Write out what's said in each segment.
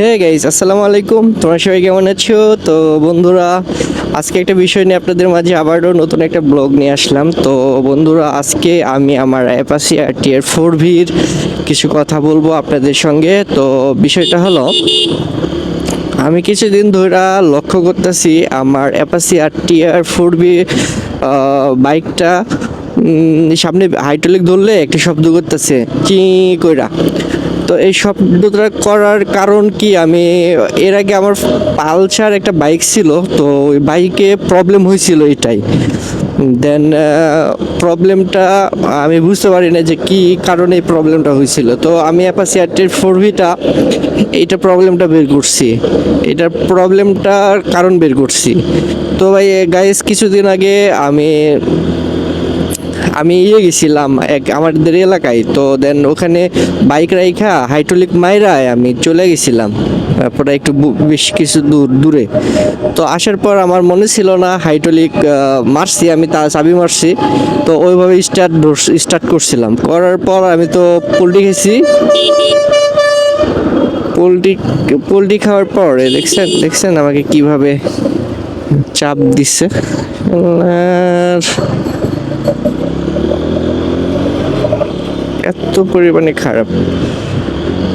Hey guys আসসালামু আলাইকুম। তোমরা সবাই কেমন আছো? তো বন্ধুরা, আজকে একটা বিষয় নিয়ে আপনাদের মাঝে আবারও নতুন একটা ব্লগ নিয়ে আসলাম। তো বন্ধুরা, আজকে আমি আমার অ্যাপাসি আর টিয়ার ফোর ভির কিছু কথা বলব আপনাদের সঙ্গে। তো বিষয়টা হলো, আমি কিছুদিন ধরে লক্ষ্য করতেছি আমার অ্যাপাসি আর টিয়ার ফোর ভি বাইকটা সামনে হাইড্রোলিক ধরলে একটা শব্দ করতেছে। চি কইরা? তো এই শব্দটা করার কারণ কি? আমি এর আগে আমার পালসার একটা বাইক ছিল, তো ওই বাইকে প্রবলেম হয়েছিল এটাই। দেন প্রবলেমটা আমি বুঝতে পারি না যে কি কারণে এই প্রবলেমটা হয়েছিল। তো আমি অ্যাপাসি আর্টের ফোর ভিটা এইটা প্রবলেমটা বের করছি। এটার প্রবলেমটার কারণ বের করছি। তো ভাই গাইস কিছুদিন আগে আমি আমি ইয়ে গেছিলাম এক আমাদের এলাকায়, তো দেন ওখানে বাইক রাইখা হাইড্রোলিক মাইরায় আমি চলে গেছিলাম, তারপরে একটু বেশ কিছু দূর, দূরে। তো আসার পর আমার মনে ছিল না হাইড্রোলিক মারছি, আমি তা চাবি মারছি, তো ওইভাবে স্টার্ট স্টার্ট করছিলাম। করার পর আমি তো পোল্ট্রি খেয়েছি। পোল্ট্রি পোল্ট্রি খাওয়ার পর দেখছেন দেখছেন আমাকে কীভাবে চাপ দিচ্ছে? আর এত পরিমাণে খারাপ।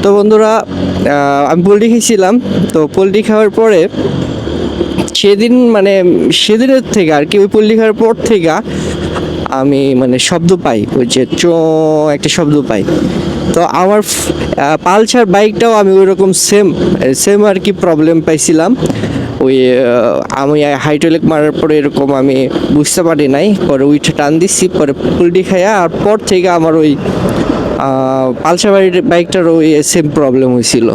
তো বন্ধুরা আমি পোলট্রি খেয়েছিলাম। তো পোলট্রি খাওয়ার পরে সেদিন মানে সেদিনের থেকে আর কি, ওই পোলট্রি খাওয়ার পর থেকে আমি মানে শব্দ পাই, ওই যে চো একটা শব্দ পাই। তো আমার পালসার বাইকটাও আমি ওই রকম সেম সেম আর কি প্রবলেম পাইছিলাম। ওই আমি হাইড্রোলিক মারার পরে এরকম আমি বুঝতে পারি নাই। পরে উইঠে টান দিচ্ছি পরে পুলটি খাইয়া আর পর থেকে আমার ওই পালসার বাইক- বাইকটার ওই সেম প্রবলেম হয়েছিল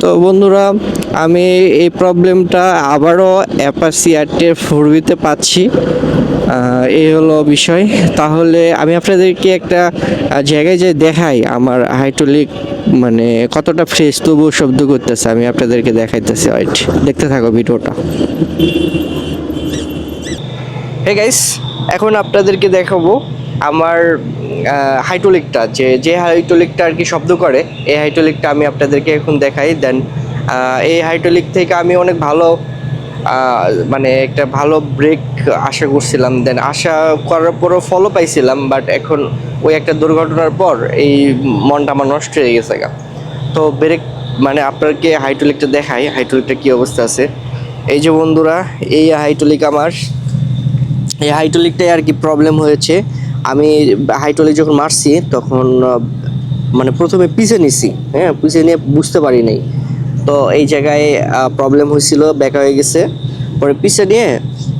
তো বন্ধুরা, আমি এই প্রবলেমটা আবারও অ্যাপাসি আর্টের ফোর পাচ্ছি। এই হলো বিষয়। তাহলে আমি আপনাদেরকে একটা জায়গায় যে দেখাই আমার হাইড্রোলিক মানে কতটা ফ্রেশ তবুও শব্দ করতেছে, আমি আপনাদেরকে দেখাইতেছি। ওয়াইট দেখতে থাকো ভিডিওটা। হে গাইস এখন আপনাদেরকে দেখাবো আমার হাইড্রোলিকটা যে যে হাইড্রোলিকটা আর কি শব্দ করে, এই হাইড্রোলিকটা আমি আপনাদেরকে এখন দেখাই। দেন এই হাইড্রোলিক থেকে আমি অনেক ভালো মানে একটা ভালো ব্রেক আশা করছিলাম দেন আশা করার পরও ফলো পাইছিলাম বাট এখন ওই একটা দুর্ঘটনার পর এই মনটা আমার নষ্ট হয়ে গেছে গা। তো ব্রেক মানে আপনাকে হাইড্রোলিকটা দেখাই হাইড্রোলিকটা কী অবস্থা আছে। এই যে বন্ধুরা, এই হাইড্রোলিক আমার, এই হাইড্রোলিকটাই আর কি প্রবলেম হয়েছে। আমি হাইড্রোলিক যখন মারছি, তখন মানে প্রথমে পিছে নিছি হ্যাঁ পিছে নিয়ে বুঝতে পারি নাই। তো এই জায়গায় প্রবলেম হয়েছিল ব্যাকা হয়ে গেছে। পরে পিছে নিয়ে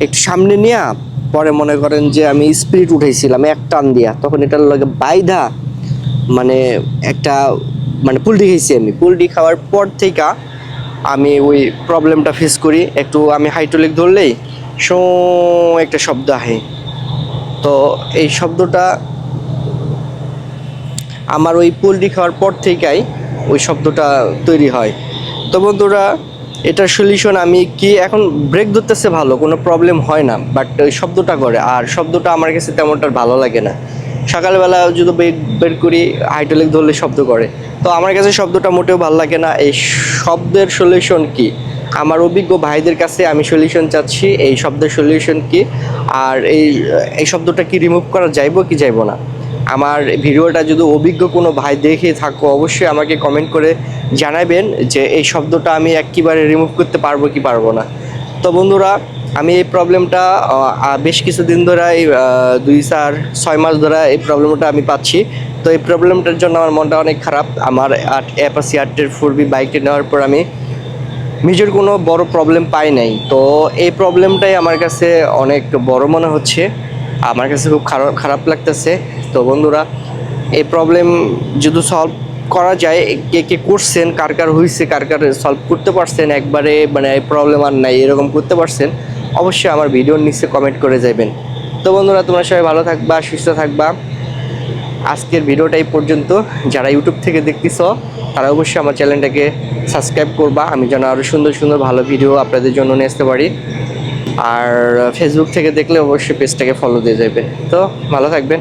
একটু সামনে নিয়ে পরে মনে করেন যে আমি স্পিরিট উঠাইছিলাম, এক টান দিয়া। তখন এটার লগে বাইধা মানে একটা মানে পুলটি খেয়েছি আমি। পুলটি খাওয়ার পর থেকে আমি ওই প্রবলেমটা ফেস করি। একটু আমি হাইড্রোলিক ধরলেই শো, একটা শব্দ আহে। তো এই শব্দটা আমার ওই পোলট্রি খাওয়ার পর থেকেই ওই শব্দটা তৈরি হয়। তো বন্ধুরা এটার সলিউশন আমি কি এখন ব্রেক ধরতেছে ভালো, কোনো প্রবলেম হয় না বাট ওই শব্দটা করে, আর শব্দটা আমার কাছে তেমনটা ভালো লাগে না। সকালবেলা যদি বের বের করি হাইড্রোলিক ধরলে শব্দ করে। তো আমার কাছে শব্দটা মোটেও ভালো লাগে না, এই শব্দের সলিউশন কি? আমার অভিজ্ঞ ভাইদের কাছে আমি সলিউশন চাচ্ছি, এই শব্দের সলিউশন কি? আর এই এই শব্দটা কি রিমুভ করা যাইবো কি যাইবো না? আমার ভিডিওটা যদি অভিজ্ঞ কোনো ভাই দেখে থাকো, অবশ্যই আমাকে কমেন্ট করে জানাবেন যে এই শব্দটা আমি একেবারে রিমুভ করতে পারব কি পারব না। তো বন্ধুরা, আমি এই প্রবলেমটা বেশ কিছুদিন ধরে এই দুই চার, ছয় মাস ধরে এই প্রবলেমটা আমি পাচ্ছি। তো এই প্রবলেমটার জন্য আমার মনটা অনেক খারাপ। আমার আট অ্যাপাসি আটের ফোর বি বাইকটি নেওয়ার পর আমি নিজের কোনো বড় প্রবলেম পাই নাই। তো এই প্রবলেমটাই আমার কাছে অনেক বড় মনে হচ্ছে। আমার কাছে খুব খারাপ খারাপ লাগতেছে। তো বন্ধুরা, এই প্রবলেম যদি সলভ করা যায়, কে কে করছেন, কার কার হয়েছে কার কার সলভ করতে পারছেন, একবারে মানে এই প্রবলেম আর নাই, এরকম করতে পারছেন, অবশ্যই আমার ভিডিওর নিচে কমেন্ট করে যাবেন। তো বন্ধুরা, তোমরা সবাই ভালো থাকবা, সুস্থ থাকবা। আজকের ভিডিওটা এই পর্যন্ত। যারা ইউটিউব থেকে দেখতেছ, তারা অবশ্যই আমার চ্যানেলটাকে সাবস্ক্রাইব করবা। আমি যেন আরও সুন্দর সুন্দর ভালো ভিডিও আপনাদের জন্য নিয়ে আসতে পারি। আর ফেসবুক থেকে দেখলে অবশ্যই পেজটাকে ফলো দিয়ে যাবে তো ভালো থাকবেন।